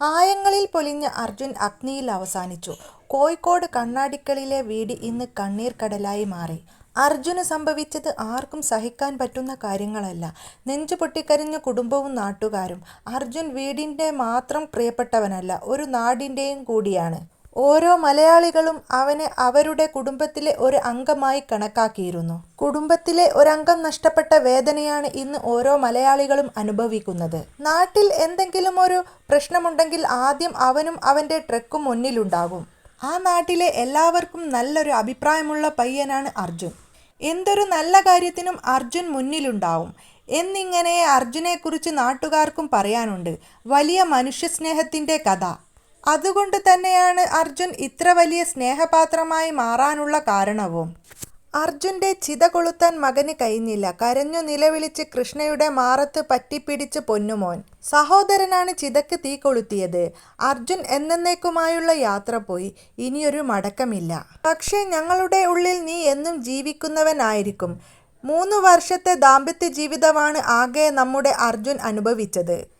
ആയങ്ങളിൽ പൊലിഞ്ഞ അർജുൻ അഗ്നിയിൽ അവസാനിച്ചു. കോഴിക്കോട് കണ്ണാടിക്കലിലെ വീട് ഇന്ന് കണ്ണീർ കടലായി മാറി. അർജുന് സംഭവിച്ചത് ആർക്കും സഹിക്കാൻ പറ്റുന്ന കാര്യങ്ങളല്ല. നെഞ്ചു പൊട്ടിക്കരിഞ്ഞ കുടുംബവും നാട്ടുകാരും. അർജുൻ വീടിന്റെ മാത്രം പ്രിയപ്പെട്ടവനല്ല, ഒരു നാടിന്റെയും കൂടിയാണ്. ഓരോ മലയാളികളും അവനെ അവരുടെ കുടുംബത്തിലെ ഒരു അംഗമായി കണക്കാക്കിയിരുന്നു. കുടുംബത്തിലെ ഒരംഗം നഷ്ടപ്പെട്ട വേദനയാണ് ഇന്ന് ഓരോ മലയാളികളും അനുഭവിക്കുന്നത്. നാട്ടിൽ എന്തെങ്കിലും ഒരു പ്രശ്നമുണ്ടെങ്കിൽ ആദ്യം അവനും അവന്റെ ട്രക്കും മുന്നിലുണ്ടാകും. ആ നാട്ടിലെ എല്ലാവർക്കും നല്ലൊരു അഭിപ്രായമുള്ള പയ്യനാണ് അർജുൻ. എന്തൊരു നല്ല കാര്യത്തിനും അർജുൻ മുന്നിലുണ്ടാവും. എന്നിങ്ങനെ അർജുനെക്കുറിച്ച് നാട്ടുകാർക്കും പറയാനുണ്ട്. വലിയ മനുഷ്യസ്നേഹത്തിന്റെ കഥ. അതുകൊണ്ട് തന്നെയാണ് അർജുൻ ഇത്ര വലിയ സ്നേഹപാത്രമായി മാറാനുള്ള കാരണവും. അർജുന്റെ ചിത കൊളുത്താൻ മകന് കഴിഞ്ഞില്ല. കരഞ്ഞു നിലവിളിച്ച് കൃഷ്ണയുടെ മാറത്ത് പറ്റിപ്പിടിച്ച് പൊന്നുമോൻ. സഹോദരനാണ് ചിതക്ക് തീ കൊളുത്തിയത്. അർജുൻ എന്നേക്കുമായുള്ള യാത്ര പോയി. ഇനിയൊരു മടക്കമില്ല. പക്ഷേ ഞങ്ങളുടെ ഉള്ളിൽ നീ എന്നും ജീവിക്കുന്നവനായിരിക്കും. മൂന്ന് വർഷത്തെ ദാമ്പത്യ ജീവിതമാണ് ആകെ നമ്മുടെ അർജുൻ അനുഭവിച്ചത്.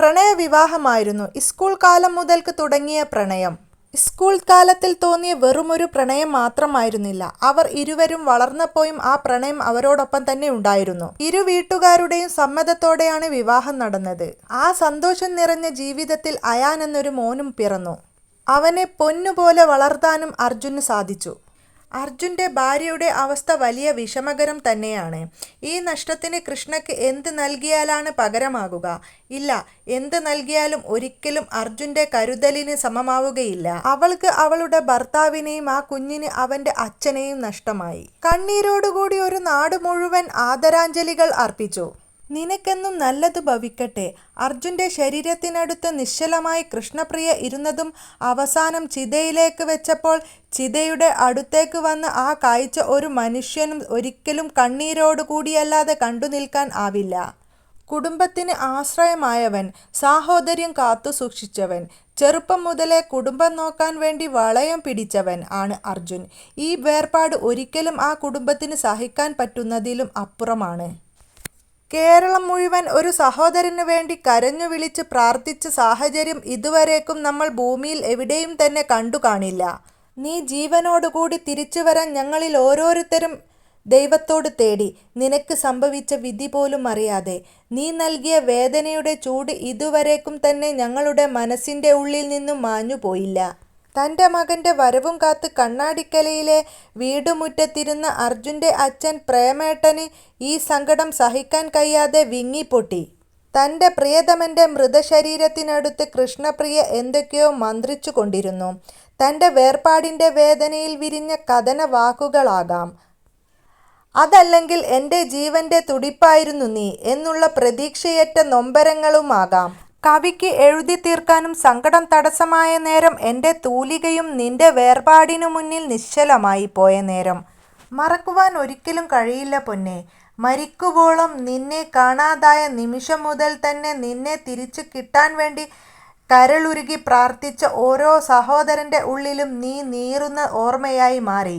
പ്രണയവിവാഹമായിരുന്നു. സ്കൂൾ കാലം മുതൽക്ക് തുടങ്ങിയ പ്രണയം. സ്കൂൾ കാലത്തിൽ തോന്നിയ വെറുമൊരു പ്രണയം മാത്രമായിരുന്നില്ല. അവർ ഇരുവരും വളർന്നപ്പോഴും ആ പ്രണയം അവരോടൊപ്പം തന്നെ ഉണ്ടായിരുന്നു. ഇരു വീട്ടുകാരുടെയും സമ്മതത്തോടെയാണ് വിവാഹം നടന്നത്. ആ സന്തോഷം നിറഞ്ഞ ജീവിതത്തിൽ അയാൻ എന്നൊരു മോനും പിറന്നു. അവനെ പൊന്നുപോലെ വളർത്താനും അർജുന് സാധിച്ചു. അർജുന്റെ ഭാര്യയുടെ അവസ്ഥ വലിയ വിഷമകരം തന്നെയാണ്. ഈ നഷ്ടത്തിന് കൃഷ്ണയ്ക്ക് എന്ത് നൽകിയാലാണ് പകരമാകുക. ഇല്ല, എന്ത് നൽകിയാലും ഒരിക്കലും അർജുന്റെ കരുതലിന് സമമാവുകയില്ല. അവൾക്ക് അവളുടെ ഭർത്താവിനെയും ആ കുഞ്ഞിന് അവന്റെ അച്ഛനെയും നഷ്ടമായി. കണ്ണീരോടുകൂടി ഒരു നാട് മുഴുവൻ ആദരാഞ്ജലികൾ അർപ്പിച്ചു. നിനക്കെന്നും നല്ലത് ഭവിക്കട്ടെ. അർജുന്റെ ശരീരത്തിനടുത്ത് നിശ്ചലമായി കൃഷ്ണപ്രിയ ഇരുന്നതും അവസാനം ചിതയിലേക്ക് വെച്ചപ്പോൾ ചിതയുടെ അടുത്തേക്ക് വന്ന ആ കാഴ്ച ഒരു മനുഷ്യനും ഒരിക്കലും കണ്ണീരോടുകൂടിയല്ലാതെ കണ്ടുനിൽക്കാൻ ആവില്ല. കുടുംബത്തിന് ആശ്രയമായവൻ, സാഹോദര്യം കാത്തു സൂക്ഷിച്ചവൻ ചെറുപ്പം മുതലേ കുടുംബം നോക്കാൻ വേണ്ടി വളയം പിടിച്ചവൻ ആണ് അർജുൻ. ഈ വേർപാട് ഒരിക്കലും ആ കുടുംബത്തിന് സഹിക്കാൻ പറ്റുന്നതിലും അപ്പുറമാണ്. കേരളം മുഴുവൻ ഒരു സഹോദരന് വേണ്ടി കരഞ്ഞു വിളിച്ച് പ്രാർത്ഥിച്ച സാഹചര്യം ഇതുവരേക്കും നമ്മൾ ഭൂമിയിൽ എവിടെയും തന്നെ കണ്ടു കാണില്ല. നീ ജീവനോടുകൂടി തിരിച്ചു വരാൻ ഞങ്ങളിൽ ഓരോരുത്തരും ദൈവത്തോട് തേടി. നിനക്ക് സംഭവിച്ച വിധി പോലും അറിയാതെ. നീ നൽകിയ വേദനയുടെ ചൂട് ഇതുവരേക്കും തന്നെ ഞങ്ങളുടെ മനസ്സിന്റെ ഉള്ളിൽ നിന്നും മാഞ്ഞു പോയില്ല. തന്റെ മകന്റെ വരവും കാത്ത് കണ്ണാടിക്കലയിലെ വീടുമുറ്റത്തിരുന്ന അർജുന്റെ അച്ഛൻ പ്രേമേട്ടന് ഈ സങ്കടം സഹിക്കാൻ കഴിയാതെ വിങ്ങിപ്പൊട്ടി. തന്റെ പ്രിയതമന്റെ മൃതശരീരത്തിനടുത്ത് കൃഷ്ണപ്രിയ എന്തൊക്കെയോ മന്ത്രിച്ചു കൊണ്ടിരുന്നു തന്റെ വേർപാടിന്റെ വേദനയിൽ വിരിഞ്ഞ കഥന വാക്കുകളാകാം അതല്ലെങ്കിൽ എന്റെ ജീവന്റെ തുടിപ്പായിരുന്നു നീ എന്നുള്ള പ്രതീക്ഷയറ്റ നൊമ്പരങ്ങളുമാകാം. കവിക്ക് എഴുതി തീർക്കാനും സങ്കടം തടസ്സമായ നേരം എന്റെ തൂലികയും നിന്റെ വേർപാടിനു മുന്നിൽ നിശ്ചലമായി പോയ നേരം. മറക്കുവാൻ ഒരിക്കലും കഴിയില്ല പൊന്നെ മരിക്കുവോളം നിന്നെ കാണാതായ നിമിഷം മുതൽ തന്നെ നിന്നെ തിരിച്ചു കിട്ടാൻ വേണ്ടി കരളുരുകി പ്രാർത്ഥിച്ച ഓരോ സഹോദരന്റെ ഉള്ളിലും നീ നീറുന്ന ഓർമ്മയായി മാറി.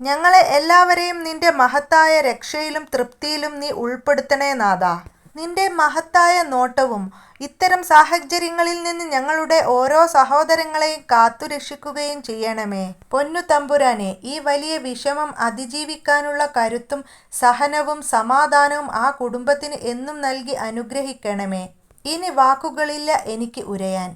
ഞങ്ങളെ എല്ലാവരെയും നിന്റെ മഹത്തായ രക്ഷയിലും തൃപ്തിയിലും നീ ഉൾപ്പെടുത്തണേ നാഥാ. നിന്റെ മഹത്തായ നോട്ടവും ഇത്തരം സാഹചര്യങ്ങളിൽ നിന്ന് ഞങ്ങളുടെ ഓരോ സഹോദരങ്ങളെയും കാത്തുരക്ഷിക്കുകയും ചെയ്യണമേ. പൊന്നു തമ്പുരാനെ ഈ വലിയ വിഷമം അതിജീവിക്കാനുള്ള കരുത്തും സഹനവും സമാധാനവും ആ കുടുംബത്തിന് എന്നും നൽകി അനുഗ്രഹിക്കണമേ. ഇനി വാക്കുകളില്ല എനിക്ക് ഉരയാൻ.